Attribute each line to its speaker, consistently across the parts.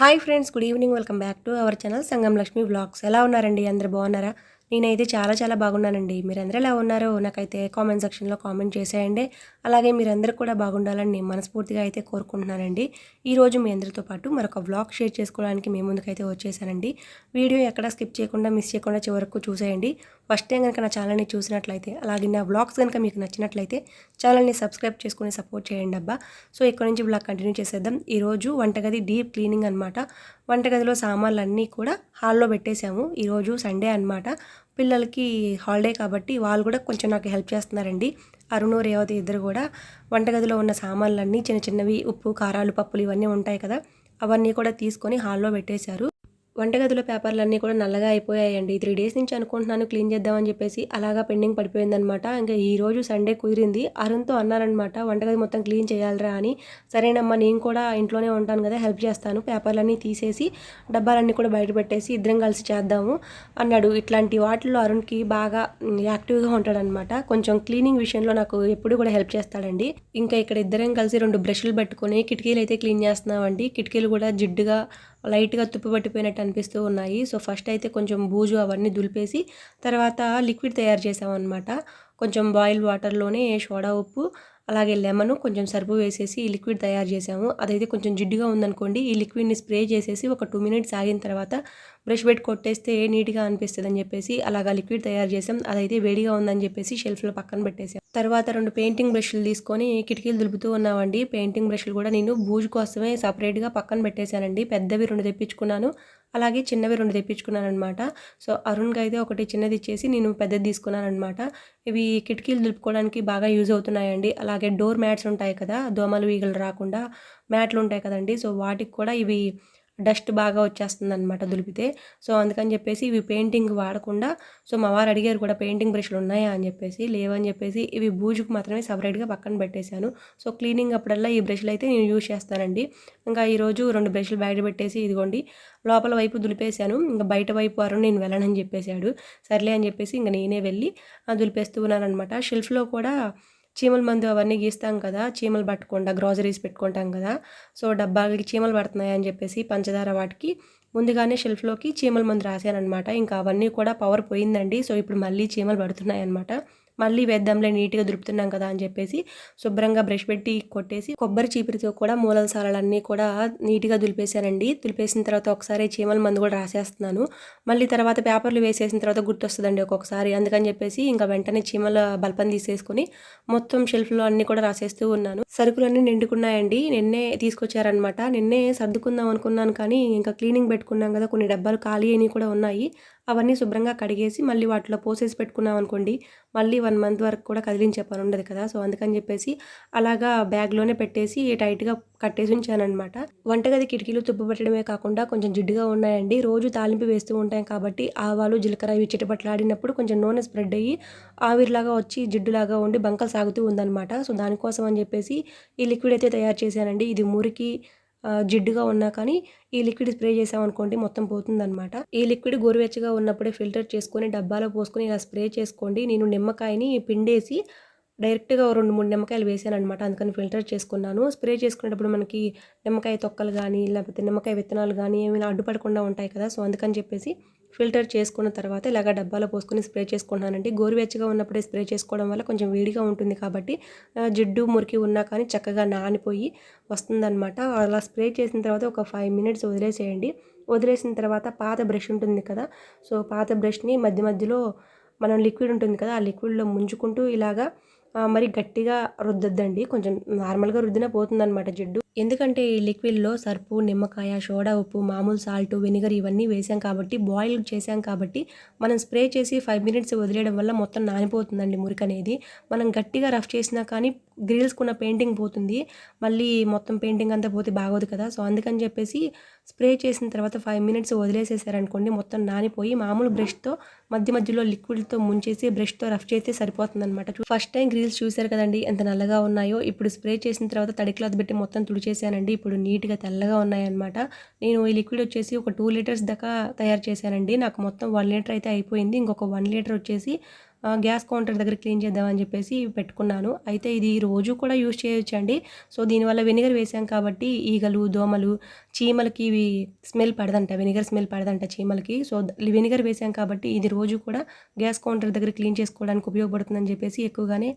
Speaker 1: Hi friends good evening. Welcome back to our channel Sangam Lakshmi blogs. ఎలా ఉన్నారండి? అందరు బాగున్నారా? నేనైతే చాలా చాలా బాగున్నానండి. మీరందరూ ఎలా ఉన్నారో నాకైతే కామెంట్ సెక్షన్లో కామెంట్ చేసేయండి. అలాగే మీరందరూ కూడా బాగుండాలని నేను మనస్ఫూర్తిగా అయితే కోరుకుంటున్నానండి. ఈరోజు మీ అందరితో పాటు మరొక వ్లాగ్ షేర్ చేసుకోవడానికి మీ ముందుకైతే వచ్చేసానండి. వీడియో ఎక్కడ స్కిప్ చేయకుండా మిస్ చేయకుండా చివరకు చూసేయండి. ఫస్ట్ టైం కనుక నా ఛానల్ని చూసినట్లయితే అలాగే నా వ్లాగ్స్ కనుక మీకు నచ్చినట్లయితే ఛానల్ని సబ్స్క్రైబ్ చేసుకుని సపోర్ట్ చేయండి అబ్బా. సో ఇక్కడ నుంచి బ్లాగ్ కంటిన్యూ చేసేద్దాం. ఈరోజు వంటగది డీప్ క్లీనింగ్ అనమాట వంటగదిలో సామాన్లు అన్నీ కూడా హాల్లో పెట్టేశాము. ఈరోజు సండే అనమాట పిల్లలకి హాలిడే కాబట్టి వాళ్ళు కూడా కొంచెం నాకు హెల్ప్ చేస్తున్నారండి. అరుణు రేవతి ఇద్దరు కూడా వంటగదిలో ఉన్న సామాన్లన్నీ చిన్న చిన్నవి ఉప్పు కారాలు పప్పులు ఇవన్నీ ఉంటాయి కదా అవన్నీ కూడా తీసుకొని హాల్లో పెట్టేశారు. వంటగదిలో పేపర్లన్నీ కూడా నల్లగా అయిపోయాయండి. త్రీ డేస్ నుంచి అనుకుంటున్నాను క్లీన్ చేద్దామని చెప్పేసి అలాగా పెండింగ్ పడిపోయిందనమాట. ఇంకా ఈ రోజు సండే కుదిరింది. అరుణ్తో అన్నారనమాట వంటగది మొత్తం క్లీన్ చేయాలరా అని. సరేనమ్మా నేను కూడా ఇంట్లోనే ఉంటాను కదా హెల్ప్ చేస్తాను. పేపర్లన్నీ తీసేసి డబ్బాలన్నీ కూడా బయట పెట్టేసి ఇద్దరం కలిసి చేద్దాము అన్నాడు. ఇట్లాంటి వాటిల్లో అరుణ్కి బాగా యాక్టివ్గా ఉంటాడనమాట. కొంచెం క్లీనింగ్ విషయంలో నాకు ఎప్పుడు కూడా హెల్ప్ చేస్తాడండి. ఇంకా ఇక్కడ ఇద్దరం కలిసి రెండు బ్రష్లు పట్టుకొని కిటికీలు అయితే క్లీన్ చేస్తున్నామండి. కిటికీలు కూడా జిడ్డుగా లైట్గా తుప్పు పట్టిపోయినట్టు అనిపిస్తూ ఉన్నాయి. సో ఫస్ట్ అయితే కొంచెం బూజు అవన్నీ దులిపేసి తర్వాత లిక్విడ్ తయారు చేసామన్నమాట కొంచెం బాయిల్ వాటర్లోనే సోడా ఉప్పు అలాగే లెమన్ కొంచెం సరుపు వేసేసి ఈ లిక్విడ్ తయారు చేసాము అదైతే కొంచెం జిడ్డుగా ఉందనుకోండి ఈ లిక్విడ్ని స్ప్రే చేసేసి ఒక టూ మినిట్స్ ఆగిన తర్వాత బ్రష్ పెట్టి కొట్టేస్తే నీట్గా అనిపిస్తుంది అని చెప్పేసి అలాగా లిక్విడ్ తయారు చేసాం అదైతే వేడిగా ఉందని చెప్పేసి షెల్ఫ్లో పక్కన పెట్టేసాం తర్వాత రెండు పెయింటింగ్ బ్రష్లు తీసుకొని కిటికీలు దులుపుతూ ఉన్నామండి. పెయింటింగ్ బ్రష్లు కూడా నేను బూజు కోసమే సపరేట్గా పక్కన పెట్టేశానండి. పెద్దవి రెండు తెప్పించుకున్నాను. అలాగే చిన్నవి రెండు తెప్పించుకున్నాను అనమాట సో అరుణ్కి అయితే ఒకటి చిన్నది ఇచ్చేసి నేను పెద్దది తీసుకున్నానమాట ఇవి కిటికీలు దులుపుకోవడానికి బాగా యూజ్ అవుతున్నాయండి. అలాగే డోర్ మ్యాట్స్ ఉంటాయి కదా దోమలు ఈగలు రాకుండా మ్యాట్లు ఉంటాయి కదండి. సో వాటికి కూడా ఇవి డస్ట్ బాగా వచ్చేస్తుంది అనమాట దులిపితే. సో అందుకని చెప్పేసి ఇవి పెయింటింగ్ వాడకుండా సో మా వారు అడిగారు కూడా పెయింటింగ్ బ్రష్లు ఉన్నాయా అని చెప్పేసి లేవని చెప్పేసి ఇవి బూజుకు మాత్రమే సపరేట్గా పక్కన పెట్టేశాను. సో క్లీనింగ్ అప్పుడల్లా ఈ బ్రష్లు అయితే నేను యూజ్ చేస్తానండి. ఇంకా ఈరోజు రెండు బ్రష్లు బయట పెట్టేసి ఇదిగోండి లోపల వైపు దులిపేశాను. ఇంకా బయట వైపు వారు నేను వెళ్ళనని చెప్పేశాడు. సర్లే అని చెప్పేసి ఇంకా నేనే వెళ్ళి దులిపేస్తూ ఉన్నాను అనమాట షెల్ఫ్లో కూడా చీమల మందు అవన్నీ గీస్తాం కదా చీమలు పట్టకుండా గ్రాసరీస్ పెట్టుకుంటాం కదా సో డబ్బాలకి చీమలు పడుతున్నాయి అని చెప్పేసి పంచదార వాటికి ముందుగానే షెల్ఫ్లోకి చీమల మందు రాశానమాట ఇంకా అవన్నీ కూడా పవర్ పోయిందండి. సో ఇప్పుడు మళ్ళీ చీమలు పడుతున్నాయి అనమాట మళ్ళీ వేద్దాంలే నీట్గా దురుపుతున్నాం కదా అని చెప్పేసి శుభ్రంగా బ్రష్ పెట్టి కొట్టేసి కొబ్బరి చీపిరితో కూడా మూలల సాలలన్నీ కూడా నీట్గా దులిపేశానండి. దులిపేసిన తర్వాత ఒకసారి చీమల మందు కూడా రాసేస్తున్నాను. మళ్ళీ తర్వాత పేపర్లు వేసేసిన తర్వాత గుర్తొస్తుందండి ఒక్కొక్కసారి. అందుకని చెప్పేసి ఇంకా వెంటనే చీమల బల్పం తీసేసుకొని మొత్తం షెల్ఫ్లో అన్నీ కూడా రాసేస్తూ ఉన్నాను. సరుకులన్నీ నిండుకున్నాయండి. నిన్నే తీసుకొచ్చారనమాట నిన్నే సర్దుకుందాం అనుకున్నాను కానీ ఇంకా క్లీనింగ్ పెట్టుకున్నాం కదా కొన్ని డబ్బాలు ఖాళీ అయినవి కూడా ఉన్నాయి. అవన్నీ శుభ్రంగా కడిగేసి మళ్ళీ వాటిలో పోసేసి పెట్టుకున్నాం అనుకోండి మళ్ళీ వన్ మంత్ వరకు కూడా కదిలించే పని ఉండదు కదా. సో అందుకని చెప్పేసి అలాగా బ్యాగ్లోనే పెట్టేసి టైట్గా కట్టేసి ఉంచానమాట వంటగది కిటికీలు తుప్పు పెట్టడమే కాకుండా కొంచెం జిడ్డుగా ఉన్నాయండి. రోజు తాలింపు వేస్తూ ఉంటాం కాబట్టి ఆవాలు జీలకర్ర ఇవి చిటపట్లాడినప్పుడు కొంచెం నూనె స్ప్రెడ్ అయ్యి ఆవిరిలాగా వచ్చి జిడ్డులాగా ఉండి బంకలు సాగుతూ ఉందన్నమాట. సో దానికోసం అని చెప్పేసి ఈ లిక్విడ్ అయితే తయారు చేశానండి. ఇది మురికి జిడ్డుగా ఉన్నా కానీ ఈ లిక్విడ్ స్ప్రే చేసామనుకోండి మొత్తం పోతుందనమాట ఈ లిక్విడ్ గోరువెచ్చగా ఉన్నప్పుడే ఫిల్టర్ చేసుకొని డబ్బాలో పోసుకొని ఇలా స్ప్రే చేసుకోండి. నేను నిమ్మకాయని పిండేసి డైరెక్ట్గా రెండు మూడు నిమ్మకాయలు వేసాను అనమాట అందుకని ఫిల్టర్ చేసుకున్నాను. స్ప్రే చేసుకునేటప్పుడు మనకి నిమ్మకాయ తొక్కలు కానీ లేకపోతే నిమ్మకాయ విత్తనాలు కానీ ఏమైనా అడ్డుపడకుండా ఉంటాయి కదా సో అందుకని చెప్పేసి ఫిల్టర్ చేసుకున్న తర్వాత ఇలాగ డబ్బాలో పోసుకొని స్ప్రే చేసుకుంటున్నానండి. గోరువెచ్చగా ఉన్నప్పుడే స్ప్రే చేసుకోవడం వల్ల కొంచెం వేడిగా ఉంటుంది కాబట్టి జిడ్డు మురికి ఉన్నా కానీ చక్కగా నానిపోయి వస్తుందన్నమాట. అలా స్ప్రే చేసిన తర్వాత ఒక ఫైవ్ మినిట్స్ వదిలేసేయండి. వదిలేసిన తర్వాత పాత బ్రష్ ఉంటుంది కదా సో పాత బ్రష్ని మధ్య మధ్యలో మనం లిక్విడ్ ఉంటుంది కదా ఆ లిక్విడ్లో ముంచుకుంటూ ఇలాగా మరి గట్టిగా రుద్దద్దండి. కొంచెం నార్మల్గా రుద్దినా పోతుందన్నమాట జిడ్డు. ఎందుకంటే ఈ లిక్విడ్లో సర్పు నిమ్మకాయ సోడా ఉప్పు మామూలు సాల్ట్ వెనిగర్ ఇవన్నీ వేసాం కాబట్టి బాయిల్ చేసాం కాబట్టి మనం స్ప్రే చేసి ఫైవ్ మినిట్స్ వదిలేయడం వల్ల మొత్తం నానిపోతుందండి మురికి అనేది. మనం గట్టిగా రఫ్ చేసినా కానీ గ్రిల్స్కున్న పెయింటింగ్ పోతుంది. మళ్ళీ మొత్తం పెయింటింగ్ అంతా పోతే బాగోదు కదా. సో అందుకని చెప్పేసి స్ప్రే చేసిన తర్వాత ఫైవ్ మినిట్స్ వదిలేసేసారనుకోండి మొత్తం నానిపోయి మామూలు బ్రష్తో మధ్య మధ్యలో లిక్విడ్తో ముంచేసి బ్రష్తో రఫ్ చేస్తే సరిపోతుంది అనమాట ఫస్ట్ టైం గ్రిల్స్ చూశారు కదండి ఎంత నల్లగా ఉన్నాయో. ఇప్పుడు స్ప్రే చేసిన తర్వాత తడి క్లాత్ పెట్టి మొత్తం తుడిచేసానండి ఇప్పుడు నీట్గా తెల్లగా ఉన్నాయన్నమాట. నేను ఈ లిక్విడ్ వచ్చేసి ఒక టూ లీటర్స్ దాకా తయారు చేశానండి. నాకు మొత్తం వన్ లీటర్ అయితే అయిపోయింది. ఇంకొక వన్ లీటర్ వచ్చేసి గ్యాస్ కౌంటర్ దగ్గర క్లీన్ చేద్దామని చెప్పేసి పెట్టుకున్నాను. అయితే ఇది రోజు కూడా యూజ్ చేయొచ్చు అండి సో దీనివల్ల వెనిగర్ వేసాం కాబట్టి ఈగలు దోమలు చీమలకి ఇవి స్మెల్ పడదంట. వెనిగర్ స్మెల్ పడదంట చీమలకి. సో వెనిగర్ వేసాం కాబట్టి ఇది రోజు కూడా గ్యాస్ కౌంటర్ దగ్గర క్లీన్ చేసుకోవడానికి ఉపయోగపడుతుందని చెప్పేసి ఎక్కువగానే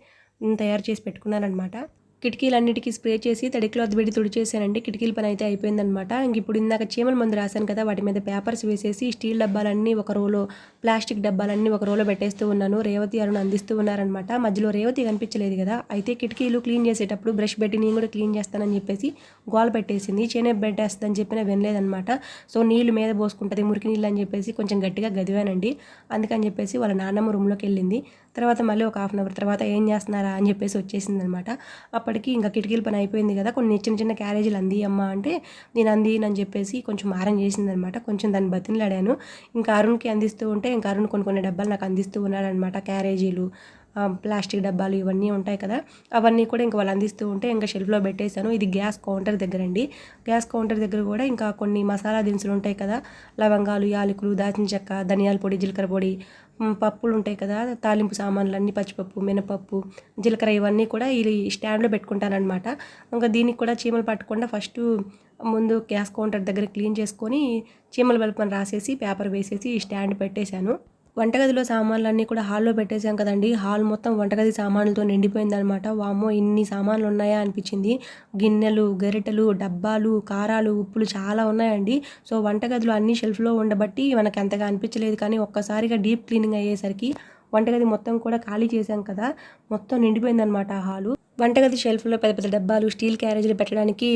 Speaker 1: తయారు చేసి పెట్టుకున్నాను అనమాట కిటికీలన్నిటికీ స్ప్రే చేసి తడి క్లాత్ పెట్టి తుడిచేసానండి కిటికీల పని అయితే అయిపోయిందనమాట ఇంక ఇప్పుడు ఇందాక చీమల మందు రాశాను కదా వాటి మీద పేపర్స్ వేసేసి స్టీల్ డబ్బాలన్నీ ఒక రోలో ప్లాస్టిక్ డబ్బాలన్నీ ఒక రోలో పెట్టేస్తూ ఉన్నాను. రేవతి అరుణ్ అందిస్తూ ఉన్నారనమాట మధ్యలో రేవతి కనిపించలేదు కదా అయితే కిటికీలు క్లీన్ చేసేటప్పుడు బ్రష్ పెట్టి నేను కూడా క్లీన్ చేస్తానని చెప్పేసి గోల పెట్టేసింది. చేనే పెట్టేస్తుందని చెప్పిన వినలేదనమాట సో నీళ్ళు మీద పోసుకుంటుంది మురికి నీళ్ళు అని చెప్పేసి కొంచెం గట్టిగా గదివానండి. అందుకని చెప్పేసి వాళ్ళ నాన్నమ్మ రూమ్లోకి వెళ్ళింది. తర్వాత మళ్ళీ ఒక హాఫ్ అన్ అవర్ తర్వాత ఏం చేస్తున్నారా అని చెప్పేసి వచ్చేసింది అనమాట అప్పటికి ఇంకా కిటికీల పని అయిపోయింది కదా కొన్ని చిన్న చిన్న క్యారేజీలు అంది అమ్మ అంటే నేను అంది అని చెప్పేసి కొంచెం మారం చేసింది అనమాట కొంచెం దాన్ని బతిలాడాను ఇంకా అరుణ్కి అందిస్తూ ఉంటే ఇంకా అరుణ్ కొన్ని కొన్ని డబ్బాలు నాకు అందిస్తూ ఉన్నాడనమాట క్యారేజీలు. ప్లాస్టిక్ డబ్బాలు ఇవన్నీ ఉంటాయి కదా అవన్నీ కూడా ఇంకా వాళ్ళు అందిస్తూ ఉంటే ఇంకా షెల్ఫ్లో పెట్టేశాను. ఇది గ్యాస్ కౌంటర్ దగ్గర అండి. గ్యాస్ కౌంటర్ దగ్గర కూడా ఇంకా కొన్ని మసాలా దినుసులు ఉంటాయి కదా లవంగాలు యాలకులు దాచిన చెక్క ధనియాల పొడి జీలకర్ర పొడి పప్పులు ఉంటాయి కదా తాలింపు సామాన్లు అన్నీ పచ్చిపప్పు మినపప్పు జీలకర్ర ఇవన్నీ కూడా ఈ స్టాండ్లో పెట్టుకుంటానమాట ఇంకా దీనికి కూడా చీమలు పట్టకుండా ఫస్ట్ ముందు గ్యాస్ కౌంటర్ దగ్గర క్లీన్ చేసుకొని చీమల వెలుపని రాసేసి పేపర్ వేసేసి ఈ స్టాండ్ పెట్టేశాను. వంటగదిలో సామాన్లన్నీ కూడా హాల్లో పెట్టేశాం కదండి. హాల్ మొత్తం వంటగది సామాన్లతో నిండిపోయిందనమాట వామ్మో ఇన్ని సామాన్లు ఉన్నాయా అనిపించింది. గిన్నెలు గరిటెలు డబ్బాలు కారాలు ఉప్పులు చాలా ఉన్నాయండి. సో వంటగదిలో అన్ని షెల్ఫ్లో ఉండబట్టి మనకి అంతగా అనిపించలేదు. కానీ ఒక్కసారిగా డీప్ క్లీనింగ్ అయ్యేసరికి వంటగది మొత్తం కూడా ఖాళీ చేశాం కదా. మొత్తం నిండిపోయిందనమాట ఆ హాలు. వంటగది షెల్ఫ్లో పెద్ద పెద్ద డబ్బాలు స్టీల్ క్యారేజీలు పెట్టడానికి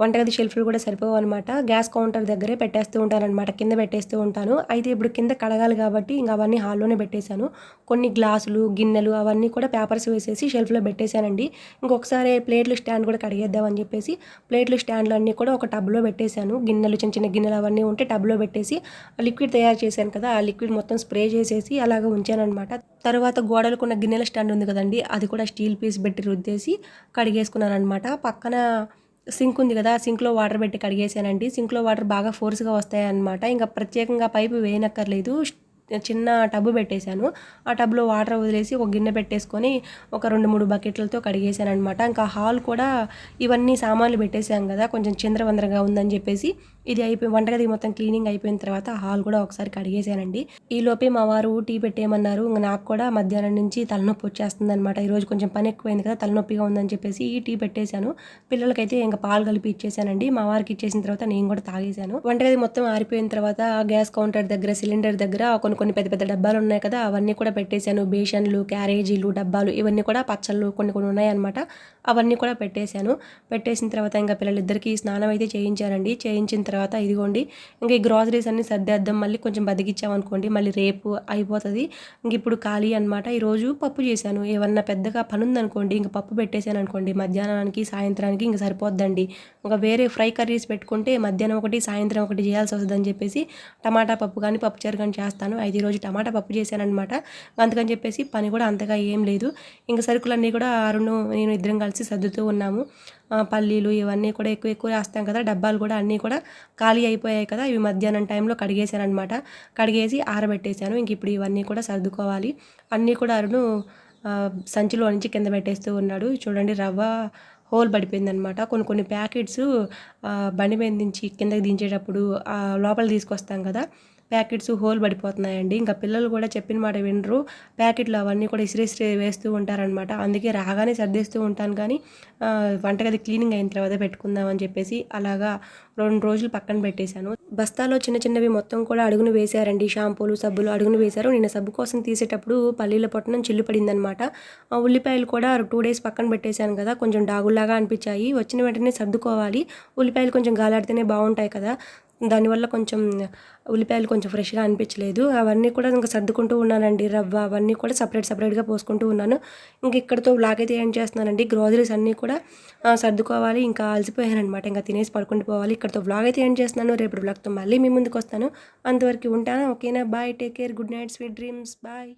Speaker 1: వంటగది షెల్ఫ్లు కూడా సరిపోవు అనమాట గ్యాస్ కౌంటర్ దగ్గరే పెట్టేస్తూ ఉంటానమాట కింద పెట్టేస్తూ ఉంటాను. అయితే ఇప్పుడు కింద కడగాలి కాబట్టి ఇంకా అవన్నీ హాల్లోనే పెట్టేశాను. కొన్ని గ్లాసులు గిన్నెలు అవన్నీ కూడా పేపర్స్ వేసేసి షెల్ఫ్లో పెట్టేశానండి. ఇంకొకసారి ప్లేట్లు స్టాండ్ కూడా కడిగేద్దామని చెప్పేసి ప్లేట్లు స్టాండ్లు అన్నీ కూడా ఒక టబ్లో పెట్టేశాను. గిన్నెలు చిన్న చిన్న గిన్నెలు అవన్నీ ఉంటే టబ్లో పెట్టేసి లిక్విడ్ తయారు చేశాను కదా. ఆ లిక్విడ్ మొత్తం స్ప్రే చేసేసి అలాగ ఉంచానమాట తర్వాత గోడలకు ఉన్న గిన్నెల స్టాండ్ ఉంది కదండి అది కూడా స్టీల్ పీస్ పెట్టి రుద్దేసి కడిగేసుకున్నాను అనమాట పక్కన సింక్ ఉంది కదా సింక్లో వాటర్ పెట్టి కడిగేసానండి. సింక్లో వాటర్ బాగా ఫోర్స్గా వస్తాయన్నమాట. ఇంకా ప్రత్యేకంగా పైపు వేయనక్కర్లేదు. చిన్న టబ్బు పెట్టేశాను. ఆ టబ్లో వాటర్ వదిలేసి ఒక గిన్నె పెట్టేసుకొని ఒక రెండు మూడు బకెట్లతో కడిగేశాను అనమాట ఇంకా హాల్ కూడా ఇవన్నీ సామాన్లు పెట్టేశాం కదా కొంచెం చిందరవందరగా ఉందని చెప్పేసి. ఇది అయిపోయి వంటగది మొత్తం క్లీనింగ్ అయిపోయిన తర్వాత హాల్ కూడా ఒకసారి కడిగేశానండి ఈ లోపే మా వారు టీ పెట్టేయమన్నారు. ఇంకా నాకు కూడా మధ్యాహ్నం నుంచి తలనొప్పి వచ్చేస్తుంది అనమాట ఈరోజు కొంచెం పని ఎక్కువైంది కదా తలనొప్పిగా ఉందని చెప్పేసి ఈ టీ పెట్టేశాను. పిల్లలకైతే ఇంకా పాలు కలిపి ఇచ్చేసానండి. మా వారికి ఇచ్చేసిన తర్వాత నేను కూడా తాగేశాను. వంటగది మొత్తం ఆరిపోయిన తర్వాత గ్యాస్ కౌంటర్ దగ్గర సిలిండర్ దగ్గర కొన్ని కొన్ని పెద్ద పెద్ద డబ్బాలు ఉన్నాయి కదా అవన్నీ కూడా పెట్టేశాను. బేషన్లు క్యారేజీలు డబ్బాలు ఇవన్నీ కూడా పచ్చళ్ళు కొన్ని కొన్ని ఉన్నాయన్నమాట. అవన్నీ కూడా పెట్టేశాను. పెట్టేసిన తర్వాత ఇంకా పిల్లలిద్దరికీ స్నానం అయితే చేయించానండి. చేయించిన తర్వాత తర్వాత ఇదిగోండి ఇంకా ఈ గ్రాసరీస్ అన్ని సర్దేద్దాం మళ్ళీ కొంచెం బతికిచ్చామనుకోండి మళ్ళీ రేపు అయిపోతుంది. ఇంక ఇప్పుడు ఖాళీ అనమాట ఈరోజు పప్పు చేశాను. ఏమన్నా పెద్దగా పని ఉందనుకోండి ఇంక పప్పు పెట్టేశాను అనుకోండి మధ్యాహ్నానికి సాయంత్రానికి ఇంక సరిపోద్దండి. ఇంకా వేరే ఫ్రై కర్రీస్ పెట్టుకుంటే మధ్యాహ్నం ఒకటి సాయంత్రం ఒకటి చేయాల్సి వస్తుందని చెప్పేసి టమాటా పప్పు కానీ పప్పుచారు కానీ చేస్తాను. అయితే ఈరోజు టమాటా పప్పు చేశానమాట అందుకని చెప్పేసి పని కూడా అంతగా ఏం లేదు. ఇంకా సరుకులన్నీ కూడా అరుణు నేను ఇద్దరం కలిసి సర్దుతూ ఉన్నాము. పల్లీలు ఇవన్నీ కూడా ఎక్కువ ఎక్కువ వేస్తాం కదా డబ్బాలు కూడా అన్నీ కూడా ఖాళీ అయిపోయాయి కదా ఇవి మధ్యాహ్నం టైంలో కడిగేశాను అనమాట కడిగేసి ఆరబెట్టేశాను. ఇంక ఇప్పుడు ఇవన్నీ కూడా సర్దుకోవాలి. అన్నీ కూడా అరుణు సంచిలో నుంచి కింద పెట్టేస్తూ ఉన్నాడు. చూడండి రవ్వ హోల్ పడిపోయిందనమాట కొన్ని కొన్ని ప్యాకెట్స్ బండి మీద నుంచి కిందకి దించేటప్పుడు లోపల తీసుకొస్తాం కదా ప్యాకెట్స్ హోల్ పడిపోతున్నాయండి. ఇంకా పిల్లలు కూడా చెప్పిన మాట వినరు. ప్యాకెట్లు అవన్నీ కూడా ఇసిరిసిరి వేస్తూ ఉంటారనమాట అందుకే రాగానే సర్దేస్తూ ఉంటాను కానీ వంటగది క్లీనింగ్ అయిన తర్వాత పెట్టుకుందాం అని చెప్పేసి అలాగా రెండు రోజులు పక్కన పెట్టేశాను. బస్తాలో చిన్న చిన్నవి మొత్తం కూడా అడుగును వేశారండి. షాంపూలు సబ్బులు అడుగును వేశారు. నేను సబ్బు కోసం తీసేటప్పుడు పల్లీల పొట్టనం చిల్లు పడిందనమాట ఉల్లిపాయలు కూడా టూ డేస్ పక్కన పెట్టేశాను కదా. కొంచెం డాగుల్లాగా అనిపించాయి. వచ్చిన వెంటనే సర్దుకోవాలి. ఉల్లిపాయలు కొంచెం గాలాడితేనే బాగుంటాయి కదా. దానివల్ల కొంచెం ఉల్లిపాయలు కొంచెం ఫ్రెష్గా అనిపించలేదు. అవన్నీ కూడా ఇంకా సర్దుకుంటూ ఉన్నానండి. రవ్వ అవన్నీ కూడా సపరేట్ సపరేట్గా పోసుకుంటూ ఉన్నాను. ఇంక ఇక్కడతో బ్లాగ్ అయితే ఏం చేస్తున్నానండి. గ్రోసరీస్ అన్నీ కూడా సర్దుకోవాలి. ఇంకా అలసిపోయాను అనమాట ఇంకా తినేసి పడుకుంటూ పోవాలి. ఇక్కడతో బ్లాగ్ అయితే ఏం చేస్తున్నాను. రేపు బ్లాగ్తో మళ్ళీ మీ ముందుకు వస్తాను. అంతవరకు ఉంటాను. ఓకేనా? Bye take care good night sweet dreams bye